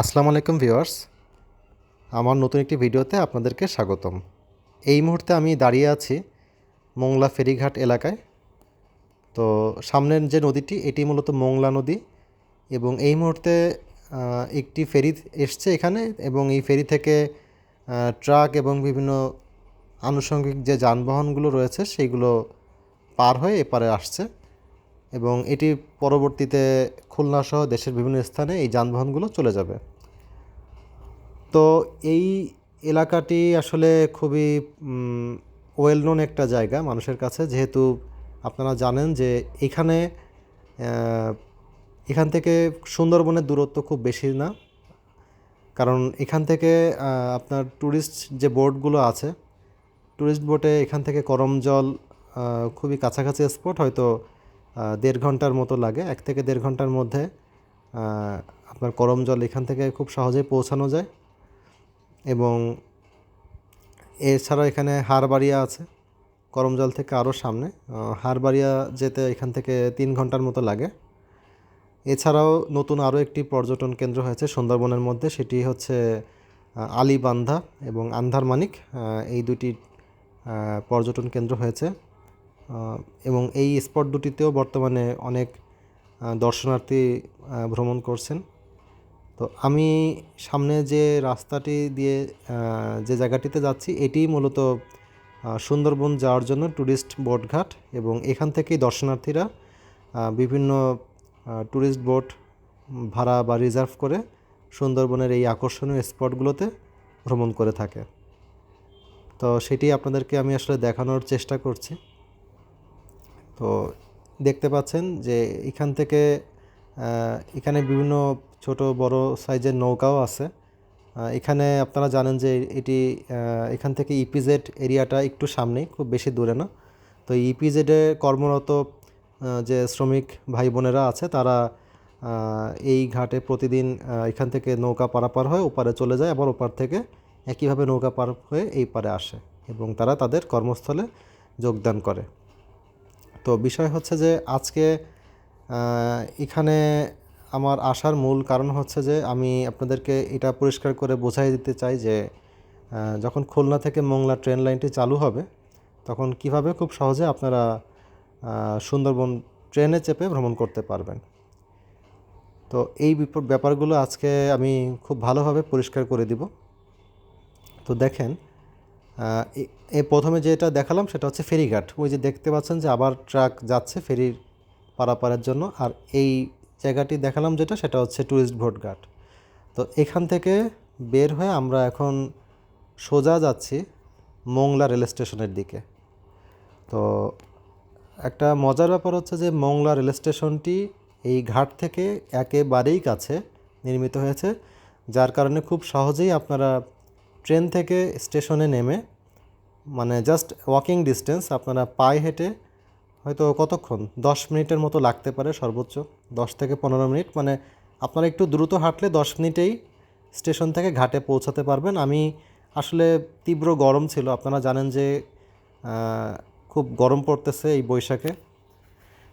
আসসালামু আলাইকুম ভিউয়ার্স। আমার নতুন একটি ভিডিওতে আপনাদেরকে স্বাগতম। এই মুহূর্তে আমি দাঁড়িয়ে আছি মোংলা ফেরিঘাট এলাকায়। তো সামনের যে নদীটি, এটি মূলত মোংলা নদী এবং এই মুহূর্তে একটি ফেরি এসছে এখানে এবং এই ফেরি থেকে ট্রাক এবং বিভিন্ন আনুষঙ্গিক যে যানবাহনগুলো রয়েছে সেইগুলো পার হয়ে এপারে আসছে। এবং এটি পরবর্তীতে খুলনা সহ দেশের বিভিন্ন স্থানে এই যানবাহনগুলো চলে যাবে। তো এই এলাকাটি আসলে খুবই ওয়েল নোন একটা জায়গা মানুষের কাছে। যেহেতু আপনারা জানেন যে এখানে এখান থেকে সুন্দরবনের দূরত্ব খুব বেশি না। কারণ এখান থেকে আপনার ট্যুরিস্ট যে বোটগুলো আছে ট্যুরিস্ট বোটে এখান থেকে করমজল খুবই কাছাকাছি স্পট হয়তো দেড় ঘণ্টার মতো লাগে। এক থেকে দেড় ঘণ্টার মধ্যে আপনার করম জল এখান থেকে খুব সহজেই পৌঁছানো যায়। এবং এছাড়া এখানে হারবাড়িয়া আছে করমজল থেকে আরও সামনে। হারবাড়িয়া যেতে এখান থেকে তিন ঘণ্টার মতো লাগে। এছাড়াও নতুন আরও একটি পর্যটন কেন্দ্র হয়েছে সুন্দরবনের মধ্যে, সেটি হচ্ছে আলিবান্ধা এবং আন্ধারমানিক। এই দুটি পর্যটন কেন্দ্র হয়েছে। এবং এই স্পট দুটিতেও বর্তমানে অনেক দর্শনার্থী ভ্রমণ করছেন। তো আমি সামনে যে রাস্তাটি দিয়ে যে জায়গাটিতে যাচ্ছি এটি মূলত সুন্দরবন যাওয়ার জন্য ট্যুরিস্ট বোটঘাট এবং এখান থেকেই দর্শনার্থীরা বিভিন্ন ট্যুরিস্ট বোট ভাড়া বা রিজার্ভ করে সুন্দরবনের এই আকর্ষণীয় স্পটগুলোতে ভ্রমণ করে থাকে। তো সেটি আপনাদেরকে আমি আসলে দেখানোর চেষ্টা করছি। তো দেখতে পাচ্ছেন যে এখান থেকে এখানে বিভিন্ন ছোট বড় সাইজের নৌকাও আছে। এখানে আপনারা জানেন যে এটি এখান থেকে ইপিজেড এরিয়াটা একটু সামনেই, খুব বেশি দূরে না। তো ইপিজেডে কর্মরত যে শ্রমিক ভাই বোনেরা আছে, তারা এই ঘাটে প্রতিদিন এখান থেকে নৌকা পারাপার হয়ে ওপারে চলে যায়, আবার ওপার থেকে একইভাবে নৌকা পার হয়ে এই পারে আসে এবং তারা তাদের কর্মস্থলে যোগদান করে। তো বিষয় হচ্ছে যে আজকে এখানে আমার আসার মূল কারণ হচ্ছে যে আমি আপনাদেরকে এটা পরিষ্কার করে বোঝাই দিতে চাই যে যখন খুলনা থেকে মোংলা ট্রেন লাইনটি চালু হবে, তখন কীভাবে খুব সহজে আপনারা সুন্দরবন ট্রেনে চেপে ভ্রমণ করতে পারবেন। তো এই ব্যাপারগুলো আজকে আমি খুব ভালোভাবে পরিষ্কার করে দিব। তো দেখেন এ- প্রথমে যেটা দেখালাম সেটা হচ্ছে ফেরিঘাট। ওই যে দেখতে পাচ্ছেন যে আবার ট্রাক যাচ্ছে ফেরির পারাপারের জন্য। আর এই জায়গাটি দেখালাম যেটা, সেটা হচ্ছে ট্যুরিস্ট বোট ঘাট। তো এখান থেকে বের হয়ে আমরা এখন সোজা যাচ্ছি মোংলা রেল স্টেশনের দিকে। তো একটা মজার ব্যাপার হচ্ছে যে মোংলা রেল স্টেশনটি এই ঘাট থেকে একেবারেই কাছে নির্মিত হয়েছে, যার কারণে খুব সহজেই আপনারা ট্রেন থেকে স্টেশনে নেমে মানে জাস্ট ওয়াকিং ডিস্টেন্স আপনারা পায়ে হেঁটে হয়তো কতক্ষণ? দশ মিনিটের মতো লাগতে পারে সর্বোচ্চ। দশ থেকে পনেরো মিনিট মানে আপনারা একটু দ্রুত হাঁটলে দশ মিনিটেই স্টেশন থেকে ঘাটে পৌঁছাতে পারবেন। আমি আসলে তীব্র গরম ছিল, আপনারা জানেন যে খুব গরম পড়তেছে এই বৈশাখে।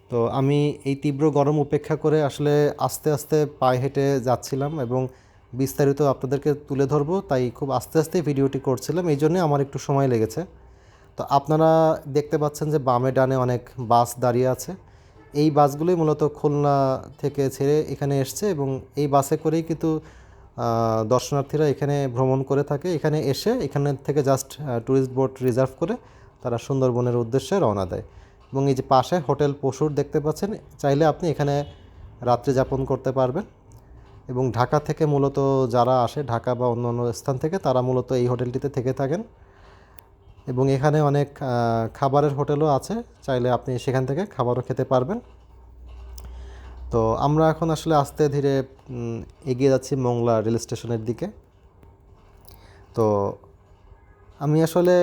তো আমি এই তীব্র গরম উপেক্ষা করে আসলে আস্তে আস্তে পায়ে হেঁটে যাচ্ছিলাম এবং বিস্তারিত আপনাদেরকে তুলে ধরবো, তাই খুব আস্তে আস্তে ভিডিওটি করছিলাম, এই জন্যে আমার একটু সময় লেগেছে। তো আপনারা দেখতে পাচ্ছেন যে বামে ডানে অনেক বাস দাঁড়িয়ে আছে। এই বাসগুলোই মূলত খুলনা থেকে ছেড়ে এখানে এসছে এবং এই বাসে করেই কিন্তু দর্শনার্থীরা এখানে ভ্রমণ করে থাকে। এখানে এসে এখানে থেকে জাস্ট ট্যুরিস্ট বোট রিজার্ভ করে তারা সুন্দরবনের উদ্দেশ্যে রওনা দেয়। এবং এই যে পাশে হোটেল পশুর দেখতে পাচ্ছেন, চাইলে আপনি এখানে রাত্রি যাপন করতে পারবেন। এবং ঢাকা থেকে মূলত যারা আসে, ঢাকা বা অন্য অন্য স্থান থেকে, তারা মূলত এই হোটেলটিতে থেকে থাকেন। এবং এখানে অনেক খাবারের হোটেলও আছে, চাইলে আপনি সেখান থেকে খাবারও খেতে পারবেন। তো আমরা এখন আসলে আস্তে ধীরে এগিয়ে যাচ্ছি মংলা রেল স্টেশনের দিকে। তো আমি আসলে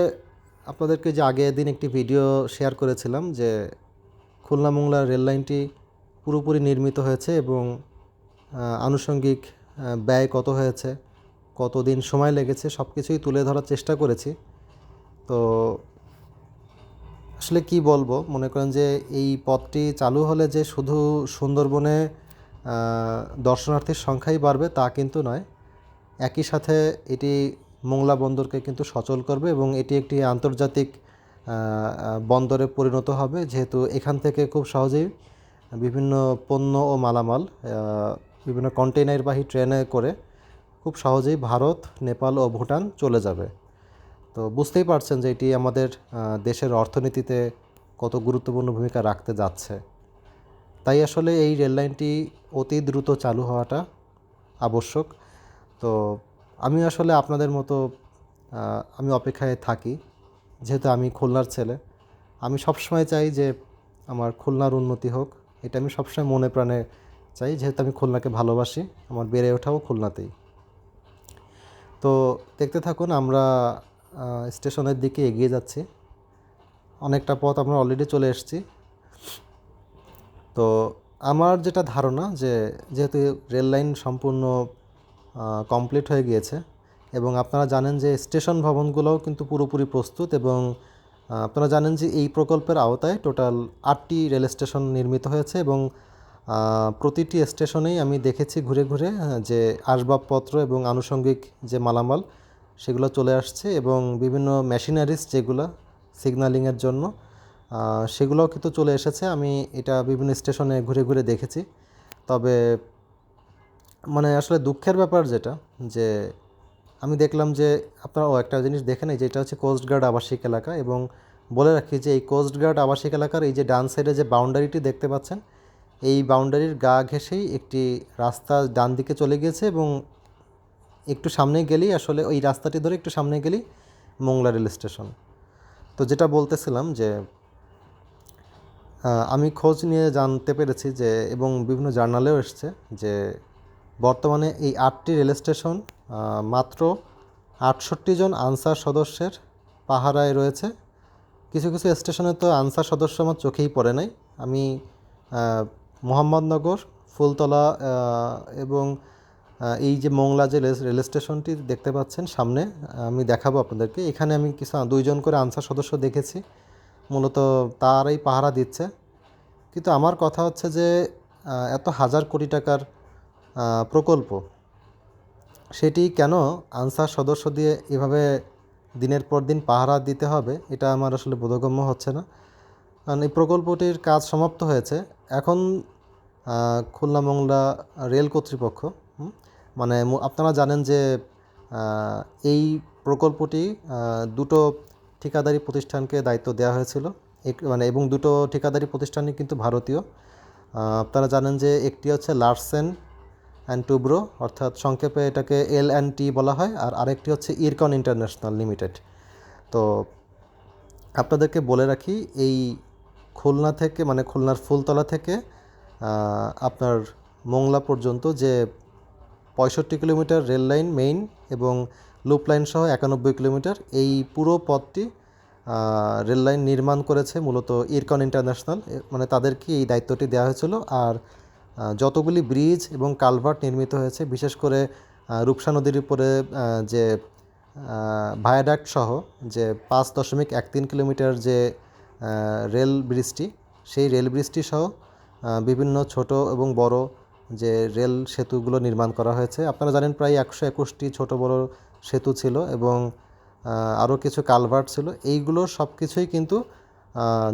আপনাদেরকে যে আগের দিন একটি ভিডিও শেয়ার করেছিলাম যে খুলনা মোংলা রেল লাইনটি পুরোপুরি নির্মিত হয়েছে এবং আনুষঙ্গিক ব্যয় কত হয়েছে, কতদিন সময় লেগেছে সব কিছুই তুলে ধরার চেষ্টা করেছি। তো আসলে কি বলব, মনে করেন যে এই পথটি চালু হলে যে শুধু সুন্দরবনে দর্শনার্থীর সংখ্যাই বাড়বে তা কিন্তু নয়। একই সাথে এটি মোংলা বন্দরকে কিন্তু সচল করবে এবং এটি একটি আন্তর্জাতিক বন্দরে পরিণত হবে। যেহেতু এখান থেকে খুব সহজেই বিভিন্ন পণ্য ও মালামাল বিভিন্ন কন্টেইনারবাহী ট্রেনে করে খুব সহজেই ভারত, নেপাল ও ভুটান চলে যাবে। তো বুঝতেই পারছেন যে এটি আমাদের দেশের অর্থনীতিতে কত গুরুত্বপূর্ণ ভূমিকা রাখতে যাচ্ছে। তাই আসলে এই রেললাইনটি অতি দ্রুত চালু হওয়াটা আবশ্যক। তো আমি আসলে আপনাদের মতো আমি অপেক্ষায় থাকি, যেহেতু আমি খুলনার ছেলে। আমি সবসময় চাই যে আমার খুলনার উন্নতি হোক। এটা আমি সবসময় মনে প্রাণে চাই, যেহেতু আমি খুলনাকে ভালোবাসি, আমার বেড়ে ওঠাও খুলনাতেই। তো দেখতে থাকুন, আমরা স্টেশনের দিকে এগিয়ে যাচ্ছি। অনেকটা পথ আমরা অলরেডি চলে এসেছি। তো আমার যেটা ধারণা যে, যেহেতু রেল লাইন সম্পূর্ণ কমপ্লিট হয়ে গিয়েছে, এবং আপনারা জানেন যে স্টেশন ভবনগুলোও কিন্তু পুরোপুরি প্রস্তুত এবং আপনারা জানেন যে এই প্রকল্পের আওতায় টোটাল আটটি রেল স্টেশন নির্মিত হয়েছে এবং প্রতিটি স্টেশনেই আমি দেখেছি ঘুরে ঘুরে যে আসবাবপত্র এবং আনুষঙ্গিক যে মালামাল সেগুলো চলে আসছে এবং বিভিন্ন মেশিনারিজ যেগুলো সিগন্যালিংয়ের জন্য সেগুলোও কিন্তু চলে এসেছে। আমি এটা বিভিন্ন স্টেশনে ঘুরে ঘুরে দেখেছি। তবে মানে আসলে দুঃখের ব্যাপার যেটা, যে আমি দেখলাম যে আপনারা ও একটা জিনিস দেখে নেই, যেটা হচ্ছে কোস্টগার্ড আবাসিক এলাকা এবং বলে রাখি যে এই কোস্টগার্ড আবাসিক এলাকার এই যে ডান সাইডে যে বাউন্ডারিটি দেখতে পাচ্ছেন এই বাউন্ডারির গা ঘেঁষেই একটি রাস্তা ডান দিকে চলে গিয়েছে এবং একটু সামনে গেলেই আসলে ওই রাস্তাটি ধরে একটু সামনে গেলেই মোংলা রেল স্টেশন। তো যেটা বলতেছিলাম যে আমি খোঁজ নিয়ে জানতে পেরেছি যে, এবং বিভিন্ন জার্নালেও এসছে যে, বর্তমানে এই আটটি রেল স্টেশন মাত্র আটষট্টি জন আনসার সদস্যের পাহারায় রয়েছে। কিছু কিছু স্টেশনে তো আনসার সদস্য আমার চোখেই পড়ে নাই। আমি মোহাম্মদনগর, ফুলতলা এবং এই যে মোংলা যে রেল- স্টেশনটি দেখতে পাচ্ছেন সামনে, আমি দেখাবো আপনাদেরকে। এখানে আমি কিছু দুইজন করে আনসার সদস্য দেখেছি। মূলত তারাই পাহারা দিচ্ছে। কিন্তু আমার কথা হচ্ছে যে এত হাজার কোটি টাকার প্রকল্প, সেটি কেন আনসার সদস্য দিয়ে এভাবে দিনের পর দিন পাহারা দিতে হবে, এটা আমার আসলে বোধগম্য হচ্ছে না। কারণ এই প্রকল্পটির কাজ সমাপ্ত হয়েছে। এখন খুলনা মংলা রেল কর্তৃপক্ষ মানে আপনারা জানেন যে এই প্রকল্পটি দুটো ঠিকাদারি প্রতিষ্ঠানকে দায়িত্ব দেওয়া হয়েছিল। এক- মানে এবং দুটো ঠিকাদারি প্রতিষ্ঠানই কিন্তু ভারতীয়। আপনারা জানেন যে একটি হচ্ছে লার্সেন অ্যান্ড টুব্রো, অর্থাৎ সংক্ষেপে এটাকে এল অ্যান্ড টি বলা হয়, আর আরেকটি হচ্ছে ইরকন ইন্টারন্যাশনাল লিমিটেড। তো আপনাদেরকে বলে রাখি, এই খুলনা থেকে মানে খুলনার ফুলতলা থেকে আপনার মোংলা পর্যন্ত যে পঁয়ষট্টি কিলোমিটার রেল লাইন মেইন এবং লুপ লাইন সহ একানব্বই কিলোমিটার, এই পুরো পথটি রেল লাইন নির্মাণ করেছে মূলত ইরকন ইন্টারন্যাশনাল। মানে তাদেরকে এই দায়িত্বটি দেওয়া হয়েছিল। আর যতগুলি ব্রিজ এবং কালভার্ট নির্মিত হয়েছে, বিশেষ করে রূপসা নদীর উপরে যে ভায়াডাক্ট সহ যে পাঁচ দশমিক এক তিন কিলোমিটার যে রেল ব্রিজটি, সেই রেল ব্রিজটি সহ বিভিন্ন ছোট এবং বড় যে রেল সেতুগুলো নির্মাণ করা হয়েছে। আপনারা জানেন প্রায় একশো একুশটি ছোটো বড় সেতু ছিল এবং আরও কিছু কালভার্ট ছিল। এইগুলো সব কিছুই কিন্তু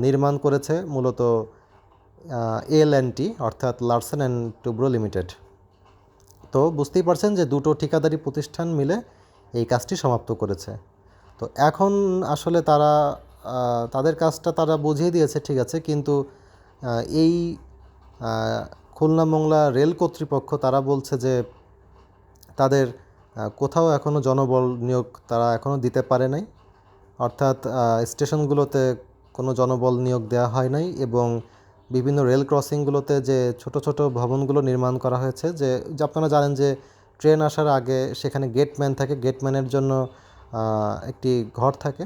নির্মাণ করেছে মূলত এল অ্যান্ড টি অর্থাৎ লার্সেন অ্যান্ড টুব্রো লিমিটেড। তো বুঝতেই পারছেন যে দুটো ঠিকাদারি প্রতিষ্ঠান মিলে এই কাজটি সমাপ্ত করেছে। তো এখন আসলে তারা তাদের কাজটা তারা বুঝিয়ে দিয়েছে, ঠিক আছে, কিন্তু এই খুলনা মোংলা রেল কর্তৃপক্ষ তারা বলছে যে তাদের কোথাও এখনও জনবল নিয়োগ তারা এখনও দিতে পারে নাই। অর্থাৎ স্টেশনগুলোতে কোনো জনবল নিয়োগ দেওয়া হয় নাই এবং বিভিন্ন রেল ক্রসিংগুলোতে যে ছোট ছোট ভবনগুলো নির্মাণ করা হয়েছে যে আপনারা জানেন যে ট্রেন আসার আগে সেখানে গেটম্যান থাকে, গেটম্যানের জন্য একটি ঘর থাকে।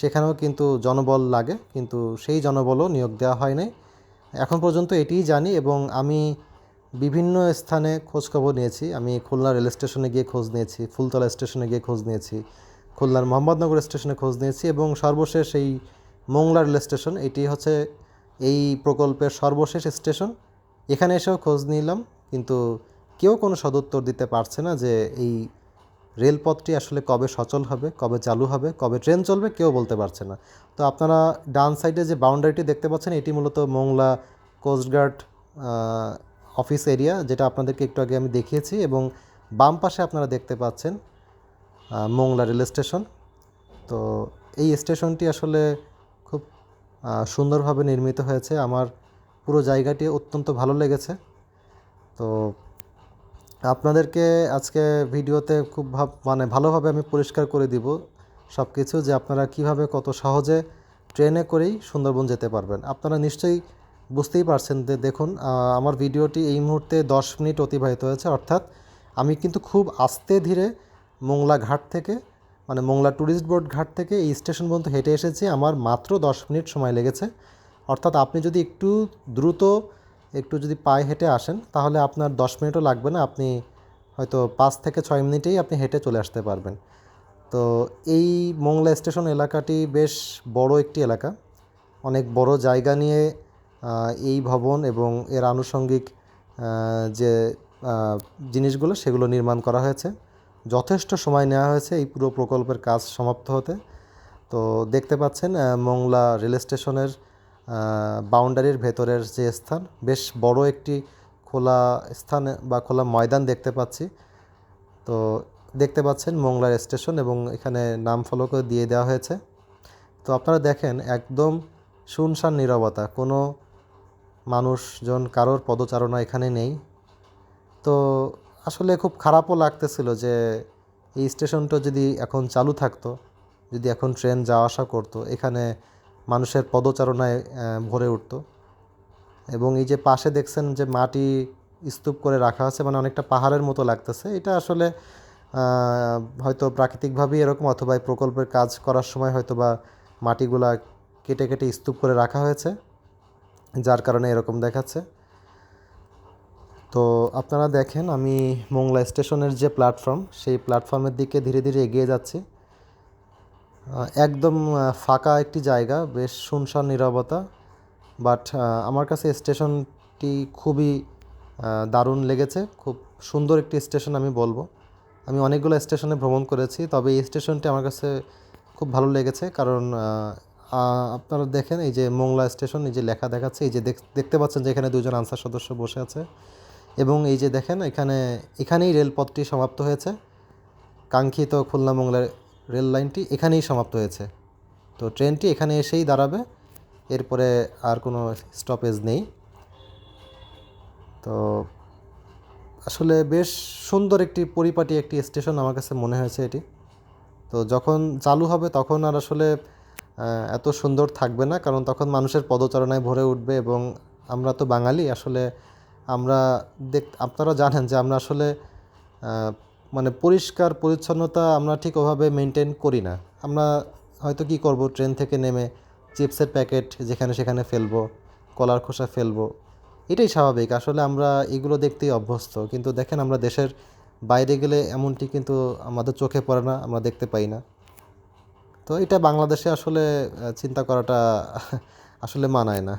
সেখানেও কিন্তু জনবল লাগে, কিন্তু সেই জনবলও নিয়োগ দেওয়া হয় নাই। এখন পর্যন্ত এটিই জানি এবং আমি বিভিন্ন স্থানে খোঁজ খবর নিয়েছি। আমি খুলনা রেল স্টেশনে গিয়ে খোঁজ নিয়েছি, ফুলতলা স্টেশনে গিয়ে খোঁজ নিয়েছি, খুলনার মোহাম্মদনগর স্টেশনে খোঁজ নিয়েছি এবং সর্বশেষ এই মোংলা রেল স্টেশন, এটি হচ্ছে এই প্রকল্পের সর্বশেষ স্টেশন। এখানে এসেও খোঁজ নিলাম, কিন্তু কেউ কোনো সদুত্তর দিতে পারছে না যে এই রেলপথটি আসলে কবে সচল হবে, কবে চালু হবে, কবে ট্রেন চলবে কেউ বলতে পারছে না। তো আপনারা ডান সাইডে যে বাউন্ডারিটি দেখতে পাচ্ছেন, এটি মূলত মোংলা কোস্টগার্ড অফিস এরিয়া, যেটা আপনাদেরকে একটু আগে আমি দেখিয়েছি এবং বাম পাশে আপনারা দেখতে পাচ্ছেন মোংলা রেল স্টেশন। তো এই স্টেশনটি আসলে খুব সুন্দরভাবে নির্মিত হয়েছে। আমার পুরো জায়গাটি অত্যন্ত ভালো লেগেছে। তো আপনাদেরকে আজকে ভিডিওতে খুব ভাব মানে ভালোভাবে আমি পরিষ্কার করে দিব সব কিছু যে আপনারা কীভাবে কত সহজে ট্রেনে করেই সুন্দরবন যেতে পারবেন। আপনারা নিশ্চয়ই বুঝতেই পারছেন যে দেখুন আমার ভিডিওটি এই মুহূর্তে দশ মিনিট অতিবাহিত হয়েছে, অর্থাৎ আমি কিন্তু খুব আস্তে ধীরে মোংলা ঘাট থেকে মানে মোংলা ট্যুরিস্ট বোর্ড ঘাট থেকে এই স্টেশন পর্যন্ত হেঁটে এসেছি। আমার মাত্র দশ মিনিট সময় লেগেছে। অর্থাৎ আপনি যদি একটু দ্রুত একটু যদি পায়ে হেঁটে আসেন, তাহলে আপনার দশ মিনিটও লাগবে না। আপনি হয়তো পাঁচ থেকে ছয় মিনিটেই আপনি হেঁটে চলে আসতে পারবেন। তো এই মোংলা স্টেশন এলাকাটি বেশ বড় একটি এলাকা। অনেক বড় জায়গা নিয়ে এই ভবন এবং এর আনুষঙ্গিক যে জিনিসগুলো, সেগুলো নির্মাণ করা হয়েছে। যথেষ্ট সময় নেওয়া হয়েছে এই পুরো প্রকল্পের কাজ সমাপ্ত হতে। তো দেখতে পাচ্ছেন মোংলা রেল স্টেশনের বাউন্ডারির ভেতরের যে স্থান, বেশ বড় একটি খোলা স্থান বা খোলা ময়দান দেখতে পাচ্ছি। তো দেখতে পাচ্ছেন মোংলা স্টেশন এবং এখানে নাম ফলকও দিয়ে দেওয়া হয়েছে। তো আপনারা দেখেন একদম শুনশান নীরবতা, কোনো মানুষজন, কারোর পদচারণা এখানে নেই। তো আসলে খুব খারাপও লাগতেছিল যে এই স্টেশনটা যদি এখন চালু থাকতো, যদি এখন ট্রেন যাওয়া আসা করতো, এখানে মানুষের পদচারণায় ভরে উঠতো। এবং এই যে পাশে দেখছেন যে মাটি স্তূপ করে রাখা আছে মানে অনেকটা পাহাড়ের মতো লাগতেছে। এটা আসলে হয়তো প্রাকৃতিকভাবেই এরকম, অথবা এই প্রকল্পের কাজ করার সময় হয়তো বা মাটিগুলা কেটে কেটে স্তূপ করে রাখা হয়েছে, যার কারণে এরকম দেখাচ্ছে। তো আপনারা দেখেন, আমি মোংলা স্টেশনের যে প্ল্যাটফর্ম, সেই প্ল্যাটফর্মের দিকে ধীরে ধীরে এগিয়ে যাচ্ছি। একদম ফাঁকা একটি জায়গা, বেশ শুনশান নীরবতা বাট আমার কাছে স্টেশনটি খুবই দারুণ লেগেছে, খুব সুন্দর একটি স্টেশন আমি বলব। আমি অনেকগুলো স্টেশনে ভ্রমণ করেছি, তবে এই স্টেশনটি আমার কাছে খুব ভালো লেগেছে, কারণ আপনারা দেখেন এই যে মোংলা স্টেশন, এই যে লেখা দেখাচ্ছে, এই যে দেখ- দেখতে পাচ্ছেন যে এখানে দুজন আনসার সদস্য বসে আছে, এবং এই যে দেখেন, এখানে, এখানেই রেলপথটি সমাপ্ত হয়েছে, কাঙ্ক্ষিত খুলনা মোংলা রেল লাইনটি এখানেই সমাপ্ত হয়েছে। তো ট্রেনটি এখানে এসেই দাঁড়াবে। এরপরে আর কোনো স্টপেজ নেই। তো আসলে বেশ সুন্দর একটি পরিপাটি একটি স্টেশন আমার কাছে মনে হয়েছে এটি। তো যখন চালু হবে তখন আর আসলে এত সুন্দর থাকবে না। কারণ তখন মানুষের পদচারণায় ভরে উঠবে এবং আমরা তো বাঙালি, আসলে আমরা দেখ, আপনারা জানেন যে আমরা আসলে মানে পরিষ্কার পরিচ্ছন্নতা আমরা ঠিক ওভাবে মেনটেন করি না। আমরা হয়তো কি করব ট্রেন থেকে নেমে চিপসের প্যাকেট যেখানে সেখানে ফেলব, কলার খোসা ফেলব, এটাই স্বাভাবিক। আসলে আমরা এগুলো দেখতেই অভ্যস্ত। কিন্তু দেখেন আমরা দেশের বাইরে গেলে এমনটি কিন্তু আমাদের চোখে পড়ে না, আমরা দেখতে পাই না। তো এটা বাংলাদেশে আসলে চিন্তা করাটা আসলে মানায় না।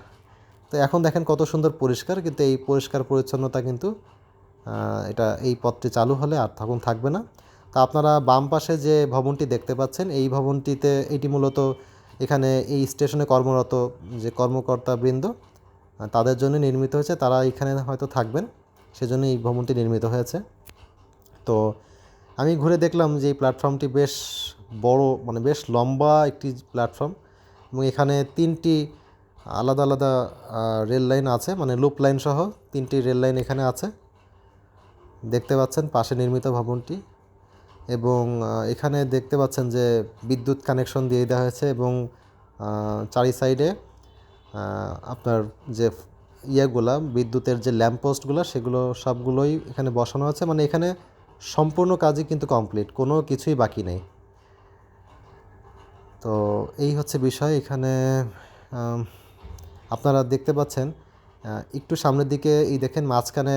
তো এখন দেখেন কত সুন্দর পরিষ্কার, কিন্তু এই পরিষ্কার পরিচ্ছন্নতা কিন্তু এটা এই পথটি চালু হলে আর তখন থাকবে না। তা আপনারা বাম পাশে যে ভবনটি দেখতে পাচ্ছেন, এই ভবনটিতে এটি মূলত এখানে এই স্টেশনে কর্মরত যে কর্মকর্তা বৃন্দ তাদের জন্য নির্মিত হয়েছে। তারা এখানে হয়তো থাকবেন, সেজন্য এই ভবনটি নির্মিত হয়েছে। তো আমি ঘুরে দেখলাম যে এই প্ল্যাটফর্মটি বেশ বড় মানে বেশ লম্বা একটি প্ল্যাটফর্ম এবং এখানে তিনটি আলাদা আলাদা রেল লাইন আছে মানে লুপ লাইন সহ তিনটি রেল লাইন এখানে আছে। দেখতে পাচ্ছেন পাশে নির্মিত ভবনটি এবং এখানে দেখতে পাচ্ছেন যে বিদ্যুৎ কানেকশন দিয়ে দেওয়া হয়েছে এবং চারি সাইডে আপনার যে ইয়েগুলা, বিদ্যুতের যে ল্যাম্পপোস্টগুলো সেগুলো সবগুলোই এখানে বসানো আছে। মানে এখানে সম্পূর্ণ কাজই কিন্তু কমপ্লিট, কোনো কিছুই বাকি নেই। তো এই হচ্ছে বিষয়। এখানে আপনারা দেখতে পাচ্ছেন একটু সামনের দিকে এই দেখেন, মাঝখানে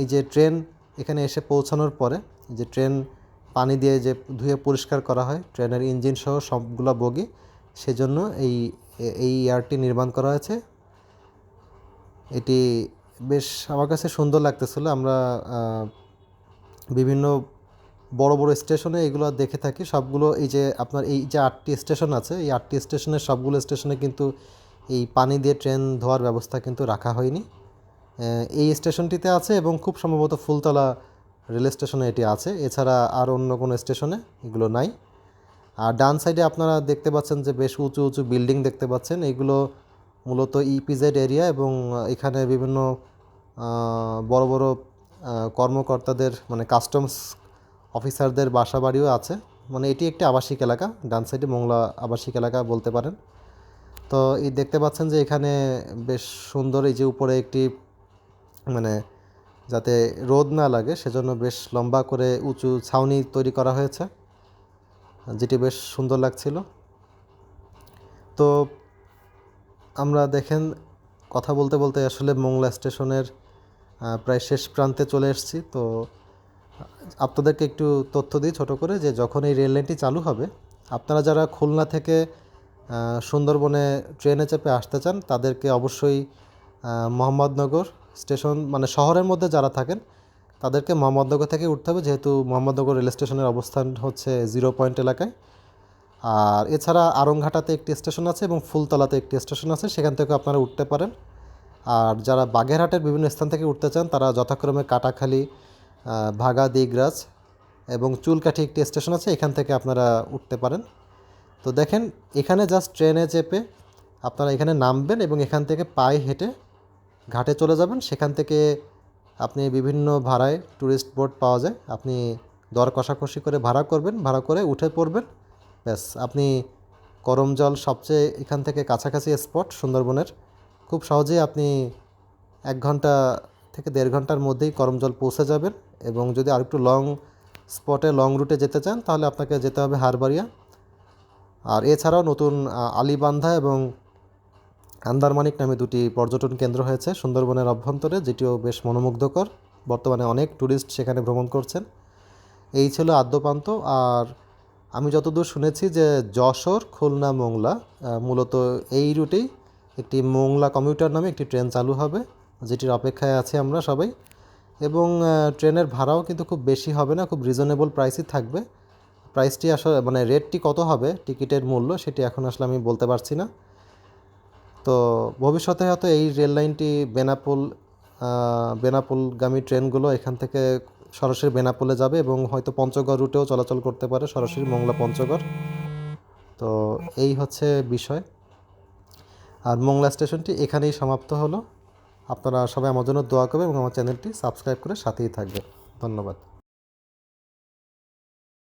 এই যে ট্রেন এখানে এসে পৌঁছানোর পরে যে ট্রেন পানি দিয়ে যে ধুয়ে পরিষ্কার করা হয়, ট্রেনের ইঞ্জিন সহ সবগুলো বগি, সেজন্য এই এই ইয়ারটি নির্মাণ করা হয়েছে। এটি বেশ আমার কাছে সুন্দর লাগতেছিল। আমরা বিভিন্ন বড় বড় স্টেশনে এগুলো দেখে থাকি। সবগুলো এই যে আপনার এই যে আটটি স্টেশন আছে, এই আটটি স্টেশনের সবগুলো স্টেশনে কিন্তু এই পানি দিয়ে ট্রেন ধোয়ার ব্যবস্থা কিন্তু রাখা হয়নি। এই স্টেশনটিতে আছে এবং খুব সম্ভবত ফুলতলা রেল স্টেশনে এটি আছে। এছাড়া আর অন্য কোনো স্টেশনে এগুলো নাই। আর ডান সাইডে আপনারা দেখতে পাচ্ছেন যে বেশ উঁচু উঁচু বিল্ডিং দেখতে পাচ্ছেন। এগুলো মূলত ইপিজেড এরিয়া এবং এখানে বিভিন্ন বড় বড় কর্মকর্তাদের মানে কাস্টমস অফিসারদের বাসা বাড়িও আছে। মানে এটি একটি আবাসিক এলাকা। ডান সাইডে মোংলা আবাসিক এলাকা বলতে পারেন। তো এই দেখতে পাচ্ছেন যে এখানে বেশ সুন্দর এই যে উপরে একটি মানে যাতে রোদ না লাগে, সেজন্য বেশ লম্বা করে উঁচু ছাউনি তৈরি করা হয়েছে, যেটি বেশ সুন্দর লাগছিল। তো আমরা দেখেন, কথা বলতে বলতে আসলে মোংলা স্টেশনের প্রায় শেষ প্রান্তে চলে এসেছি। তো আপনাদেরকে একটু তথ্য দিই ছোট করে, যে যখন এই রেল লাইনটি চালু হবে, আপনারা যারা খুলনা থেকে সুন্দরবনে ট্রেনে চেপে আসতে চান, তাদেরকে অবশ্যই মোহাম্মদনগর স্টেশন মানে শহরের মধ্যে যারা থাকেন, তাদেরকে মোহাম্মদনগর থেকে উঠতে হবে, যেহেতু মোহাম্মদনগর রেল স্টেশনের অবস্থান হচ্ছে জিরো পয়েন্ট এলাকায়। আর এছাড়া আরংঘাটাতে একটি স্টেশন আছে এবং ফুলতলাতে একটি স্টেশন আছে, সেখান থেকে আপনারা উঠতে পারেন। আর যারা বাগেরহাটের বিভিন্ন স্থান থেকে উঠতে চান, তারা যথাক্রমে কাটাখালী ভাগা দিগরাজ এবং চুলকাঠি একটি স্টেশন আছে, এখান থেকে আপনারা উঠতে পারেন। তো দেখেন, এখানে জাস্ট ট্রেনে চেপে আপনারা এখানে নামবেন এবং এখান থেকে পায়ে হেঁটে ঘাটে চলে যাবেন, সেখান থেকে আপনি বিভিন্ন ভাড়ায় ট্যুরিস্ট বোট পাওয়া যায়। আপনি দর কষাকষি করে ভাড়া করবেন, ভাড়া করে উঠে পড়বেন। ব্যাস, আপনি করমজল সবচেয়ে এখান থেকে কাছাকাছি স্পট সুন্দরবনের। খুব সহজেই আপনি এক ঘণ্টা থেকে দেড় ঘণ্টার মধ্যেই করমজল পৌঁছে যাবেন এবং যদি আরেকটু লং স্পটে লং রুটে যেতে চান, তাহলে আপনাকে যেতে হবে হারবাড়িয়া। আর এছাড়াও নতুন আলিবান্ধা এবং আন্দারমানিক নামে দুটি পর্যটন কেন্দ্র হয়েছে সুন্দরবনের অভ্যন্তরে, যেটিও বেশ মনোমুগ্ধকর। বর্তমানে অনেক ট্যুরিস্ট সেখানে ভ্রমণ করছেন। এই ছিল আদ্যপান্ত। আর আমি যতদূর শুনেছি যে যশোর, খুলনা, মোংলা মূলত এই রুটেই একটি মোংলা কমিউটার নামে একটি ট্রেন চালু হবে, যেটির অপেক্ষায় আছি আমরা সবাই। এবং ট্রেনের ভাড়াও কিন্তু খুব বেশি হবে না, খুব রিজনেবল প্রাইসই থাকবে। প্রাইসটি আসলে মানে রেটটি কত হবে টিকিটের মূল্য সেটি এখন আসলে আমি বলতে পারছি না। তো ভবিষ্যতে হয়তো এই রেল লাইনটি বেনাপোল বেনাপোলগামী ট্রেনগুলো এখান থেকে সরাসরি বেনাপোলে যাবে এবং হয়তো পঞ্চগড় রুটেও চলাচল করতে পারে, সরাসরি মোংলা পঞ্চগড়। তো এই হচ্ছে বিষয়। আর মোংলা স্টেশনটি এখানেই সমাপ্ত হলো। আপনারা সবাই আমার জন্য দোয়া করবেন এবং আমার চ্যানেলটি সাবস্ক্রাইব করে সাথেই থাকবেন। ধন্যবাদ।